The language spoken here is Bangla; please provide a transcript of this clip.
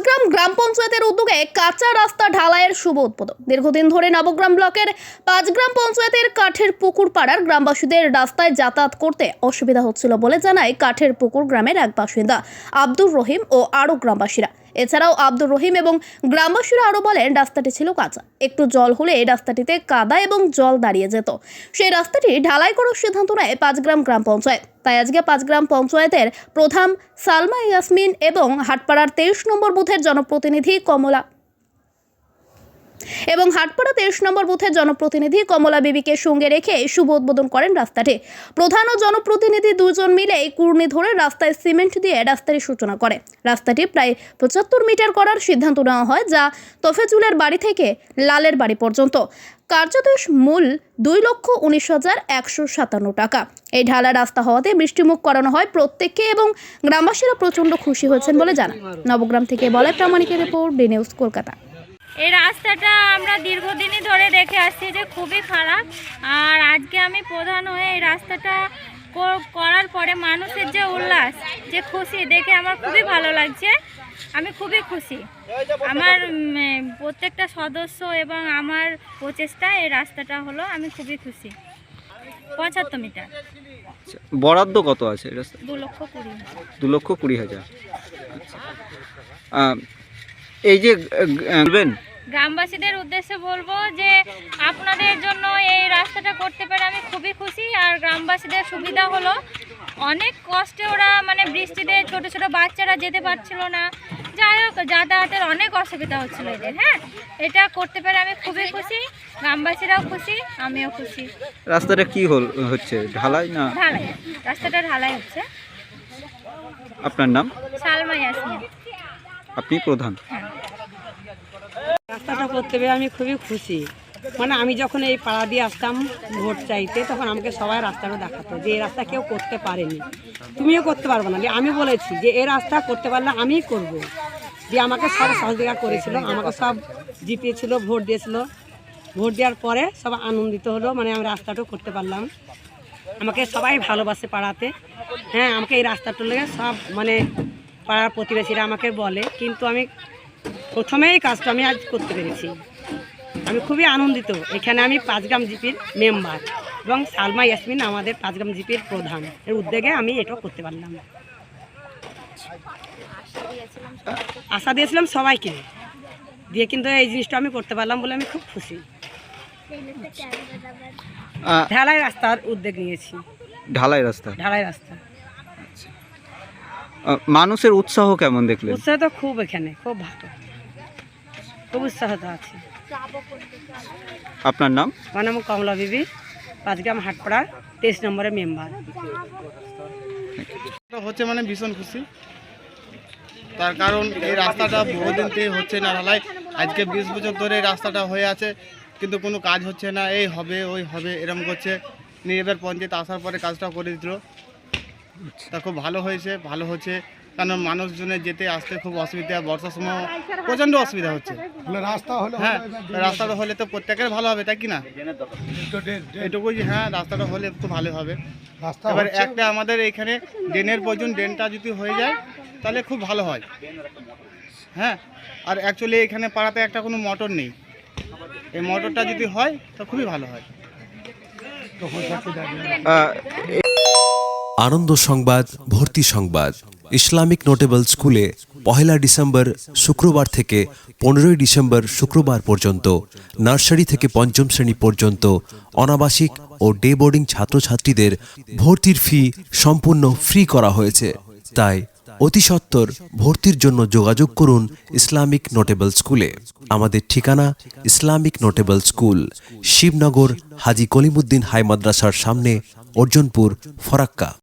পাঁচগ্রাম গ্রাম পঞ্চায়েতের উদ্যোগে কাঁচা রাস্তা ঢালাইয়ের শুভ উদ্বোধন। দীর্ঘদিন ধরে নবগ্রাম ব্লকের পাঁচগ্রাম পঞ্চায়েতের কাঠের পুকুর পাড়ার গ্রামবাসীদের রাস্তায় যাতায়াত করতে অসুবিধা হচ্ছিল বলে জানায় কাঠের পুকুর গ্রামের এক বাসিন্দা, আব্দুর রহিম ও আরও গ্রামবাসীরা। এছাড়াও আব্দুর রহিম এবং গ্রামবাসীরা আরও বলেন, রাস্তাটি ছিল কাঁচা। একটু জল হলে এই রাস্তাটিতে কাদা এবং জল দাঁড়িয়ে যেত। সেই রাস্তাটি ঢালাই করার সিদ্ধান্ত নেয় পাঁচগ্রাম গ্রাম পঞ্চায়েত। তাই আজকে পাঁচগ্রাম পঞ্চায়েতের প্রধান সালমা ইয়াসমিন এবং হাটপাড়ার তেইশ নম্বর বুথের জনপ্রতিনিধি কমলা এবং হাটপাড়া তেইশ নম্বর বুথের জনপ্রতিনিধি কমলা বিবিকে সঙ্গে রেখে শুভ উদ্বোধন করেন রাস্তাটি। প্রধান ও জনপ্রতিনিধি দুজন মিলে কুর্নি ধরে রাস্তায় সিমেন্ট দিয়ে রাস্তাটির সূচনা করে। রাস্তাটি প্রায় পঁচাত্তর মিটার করার সিদ্ধান্ত নেওয়া হয়, যা তফেজুলের বাড়ি থেকে লালের বাড়ি পর্যন্ত। কার্যত মূল দুই লক্ষ উনিশ হাজার একশো সাতান্ন টাকা। এই ঢালা রাস্তা হওয়াতে বৃষ্টিমুখ করানো হয় প্রত্যেককে এবং গ্রামবাসীরা প্রচণ্ড খুশি হয়েছেন বলে জানান। নবগ্রাম থেকে বলে প্রামাণিকের রিপোর্ট ডি নিউজ কলকাতা। এই রাস্তাটা আমরা দীর্ঘদিনই ধরে দেখে আসছি যে খুবই খারাপ। আর আজকে আমি প্রধান হয়ে এই রাস্তাটা কর- করার পরে মানুষের যে উল্লাস যে খুশি দেখে আমার খুবই ভালো লাগছে। আমি খুবই খুশি। আমার প্রত্যেকটা সদস্য এবং আমার প্রচেষ্টা এই রাস্তাটা হলো আমি খুবই খুশি। পঁচাত্তর মিটার। বরাদ্দ কত আছে দু লক্ষ কুড়ি দু লক্ষ কুড়ি হাজার। এই যে বলবেন? গ্রামবাসীদের উদ্দেশ্যে বলব যে আপনাদের জন্য এই রাস্তাটা করতে পেরে আমি খুবই খুশি আর গ্রামবাসীদের সুবিধা হলো। অনেক কষ্টে ওরা মানে বৃষ্টিতে ছোট ছোট বাচ্চারা যেতে পারছিল না। যাই হোক যাতায়াতের অনেক অসুবিধা হচ্ছিল এদের হ্যাঁ? এটা করতে পেরে আমি খুবই খুশি গ্রামবাসীরাও খুশি আমিও খুশি। রাস্তাটা কি হল হচ্ছে ঢালাই না? ঢালাই রাস্তাটা ঢালাই হচ্ছে। আপনার নাম? সালমা ইয়াসমিন। আপনি প্রধান? রাস্তাটা করতে পেরে আমি খুবই খুশি। মানে আমি যখন এই পাড়া দিয়ে আসতাম ভোট চাইতে, তখন আমাকে সবাই রাস্তাটা দেখাতো যে এই রাস্তা কেউ করতে পারেনি। তুমিও করতে পারবে না। আমি বলেছি যে এই রাস্তা করতে পারলে আমিই করব। যে আমাকে সব সহযোগিতা করেছিল, আমাকে সব জিতিয়েছিল, ভোট দিয়েছিল। ভোট দেওয়ার পরে সব আনন্দিত হলো মানে আমি রাস্তাটাও করতে পারলাম। আমাকে সবাই ভালোবাসে পাড়াতে। হ্যাঁ আমাকে এই রাস্তাটা লেগে সব মানে পাড়ার প্রতিবেশীরা আমাকে বলে। কিন্তু আমি প্রথমেই কাজটা আমি আজ করতে পেরেছি। আমি খুবই আনন্দিত। এখানে আমি পাঁচগ্রাম জিপির মেম্বার এবং সালমা ইয়াসমিন আমাদের পাঁচগ্রাম জিপির প্রধান। এর উদ্যোগে আমি এটাও করতে পারলাম। আশা দিয়েছিলাম সবাইকে। দিয়ে কিন্তু এই জিনিসটা আমি করতে পারলাম বলে আমি খুব খুশি। ঢালাই রাস্তার উদ্যোগ নিয়েছি। ঢালাই রাস্তা? ঢালাই রাস্তা। মানুষের উৎসাহ কেমন দেখলেন? উৎসাহ তো খুব এখানে খুব ভালো। খুব তো আছে। আপনার নাম? আমার নাম কমলা বিবি। পাঁচগ্রাম হাটপাড়া তেইশ নম্বরের মেম্বার। এটা হচ্ছে মানে ভীষণ খুশি। তার কারণ এই রাস্তাটা বহুদিন থেকে হচ্ছে না। ঢালাই আজকে বিশ বছর ধরে এই রাস্তাটা হয়ে আছে কিন্তু কোনো কাজ হচ্ছে না। এই হবে ওই হবে এরকম করছে। নিয়ে এবার পঞ্চায়েত আসার পরে কাজটা করে দিল। তা খুব ভালো হয়েছে ভালো হচ্ছে। কারণ মানুষজনের যেতে আসতে খুব অসুবিধা বর্ষার সময় প্রচণ্ড অসুবিধা হচ্ছে। হ্যাঁ রাস্তাটা হলে তো প্রত্যেকের ভালো হবে তাই কি না? এটুকুই যে হ্যাঁ রাস্তাটা হলে একটু ভালো হবে। এবার একটা আমাদের এখানে ড্রেনের প্রয়োজন ড্রেনটা যদি হয়ে যায় তাহলে খুব ভালো হয়। হ্যাঁ আর অ্যাকচুয়ালি এখানে পাড়াতে একটা কোনো মোটর নেই। এই মোটরটা যদি হয় তো খুবই ভালো হয়। আনন্দ সংবাদ ভর্তি সংবাদ। ইসলামিক নোটেবল স্কুলে পহেলা ডিসেম্বর শুক্রবার থেকে পনেরোই ডিসেম্বর শুক্রবার পর্যন্ত, নার্সারি থেকে পঞ্চম শ্রেণি পর্যন্ত, অনাবাসিক ও ডে বোর্ডিং ছাত্রছাত্রীদের ভর্তির ফি সম্পূর্ণ ফ্রি করা হয়েছে। তাই অতি সত্বর ভর্তির জন্য যোগাযোগ করুন ইসলামিক নোটেবল স্কুলে। আমাদের ঠিকানা Islamic notable school, Shibnagar Haji Kalimuddin high মাদ্রাসার সামনে, অর্জনপুর, ফরাক্কা।